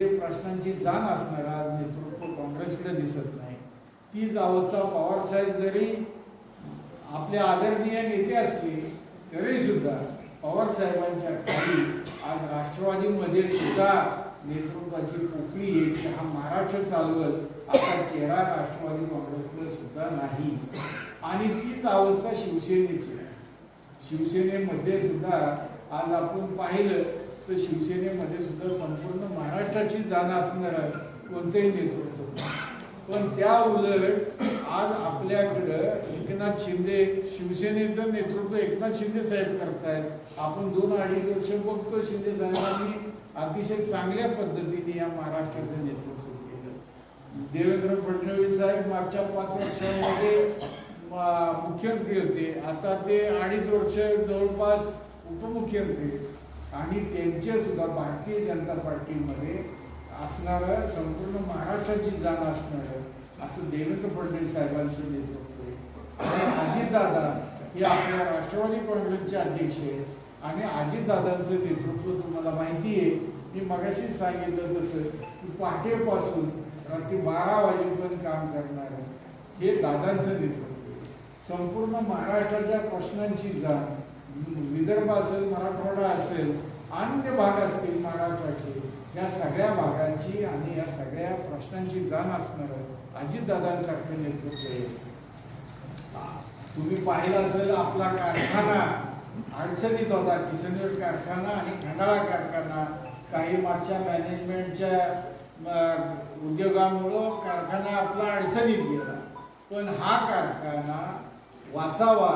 प्रश्नांची जाण असणार आज नेतृत्व काँग्रेसकडे दिसत नाही. तीच अवस्था पवार साहेब जरी आपले आदरणीय नेते असले तरी सुद्धा पवार साहेबांच्या खाली आज राष्ट्रवादीमध्ये सुद्धा नेतृत्वाची पोकळी येईल की हा महाराष्ट्र चालवल असा चेहरा राष्ट्रवादी काँग्रेसकडे सुद्धा नाही. आणि तीच अवस्था शिवसेनेची आहे. शिवसेनेमध्ये सुद्धा आज आपण पाहिलं तर शिवसेनेमध्ये सुद्धा संपूर्ण महाराष्ट्राची जाण असणार कोणतेही नेतृत्व. पण त्या उलट आज आपल्याकडं एकनाथ शिंदे शिवसेनेचं नेतृत्व एकनाथ शिंदे साहेब करतायत. आपण दोन अडीच वर्ष बघतो शिंदे साहेबांनी अतिशय चांगल्या पद्धतीने या महाराष्ट्राचं नेतृत्व केलं. देवेंद्र फडणवीस साहेब मागच्या पाच वर्षांमध्ये मुख्यमंत्री होते. आता ते अडीच वर्ष जवळपास उपमुख्यमंत्री. आणि त्यांचे सुद्धा भारतीय जनता पार्टीमध्ये असणारं संपूर्ण महाराष्ट्राची जाण असणार असं देवेंद्र फडणवीस साहेबांचं नेतृत्व आहे. आणि अजितदादा हे आपल्या राष्ट्रवादी काँग्रेसचे अध्यक्ष आहेत. आणि अजितदादांचं नेतृत्व तुम्हाला माहिती आहे. मी मगाशी सांगितलं तसं पहाटेपासून रात्री बारा वाजेपर्यंत काम करणार हे दादांचं नेतृत्व संपूर्ण महाराष्ट्राच्या प्रश्नांची जाण विदर्भ असेल मराठवाडा असेल अन्य भाग असतील महाराष्ट्राचे या सगळ्या भागांची आणि या सगळ्या प्रश्नांची जाण असणारं अजितदादांसारखं नेतृत्व आहे. तुम्ही पाहिलं असेल आपला कारखाना अडचणीत होता किसनगड कारखाना आणि खंडाळा कारखाना. काही मागच्या मॅनेजमेंटच्या उद्योगामुळं कारखाना आपला अडचणीत गेला. पण हा कारखाना वाचावा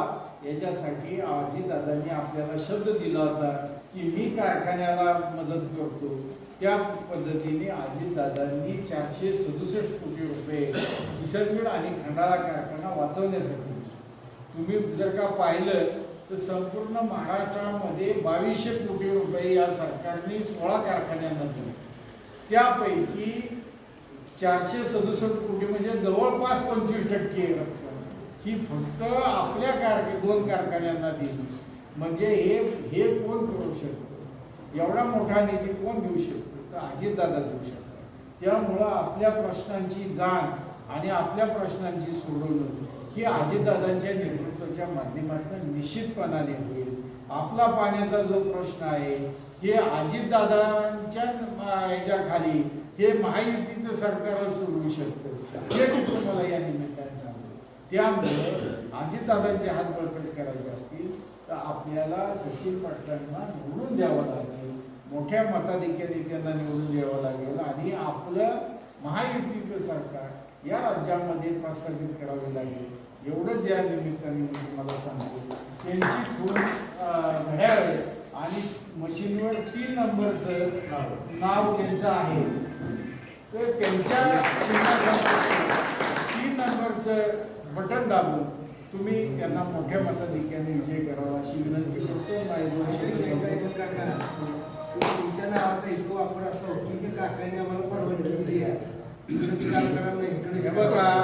याच्यासाठी आजीदादांनी आपल्याला शब्द दिला होता की मी कारखान्याला मदत करतो. त्या पद्धतीने आजीदादांनी चारशे सदुसष्ट कोटी रुपये किसनगड आणि खंडाळा कारखाना वाचवण्यासाठी तुम्ही जर का पाहिलं तर संपूर्ण महाराष्ट्रामध्ये बावीसशे कोटी रुपये या सरकारने सोळा कारखान्यांना दिले त्यापैकी चारशे सदुसष्ट कोटी म्हणजे जवळपास पंचवीस टक्के रक्कम. ही फक्त आपल्या कारखे दोन कारखान्यांना दिली. म्हणजे हे हे कोण करू शकतो? एवढा मोठा निधी कोण देऊ शकतो? तर अजितदादा देऊ शकतात. त्यामुळं आपल्या प्रश्नांची जाण आणि आपल्या प्रश्नांची सोडवणूक ही अजितदादांच्या नेतृत्वाच्या माध्यमातून निश्चितपणाने होईल. आपला पाण्याचा जो प्रश्न आहे हे अजितदादांच्या ह्याच्याखाली हे महायुतीचं सरकार सोडवू शकतं. हे मी तुम्हाला या निमित्ताने त्यामुळं अजितदादांचे हात बळकट करायचे असतील तर आपल्याला सचिन पाटलांना निवडून द्यावं लागेल. मोठ्या मताधिक्याने त्यांना निवडून द्यावं लागेल. आणि आपलं महायुतीचं सरकार या राज्यामध्ये प्रस्थापित करावे लागेल. एवढंच या निमित्ताने मी तुम्हाला सांगतो. त्यांची खूप घड्याळ आणि मशीनवर तीन नंबरचं नाव त्यांचं आहे. तर त्यांच्या तीन नंबरचं बटन दाबून तुम्ही त्यांना मोठ्या मताधिक्याने विजय करावा अशी विनंती करतो. तुमच्या नावाचा इतका वापर असा होतो की काकांनी आम्हाला परवानगी दिली आहे. इकडे नाही.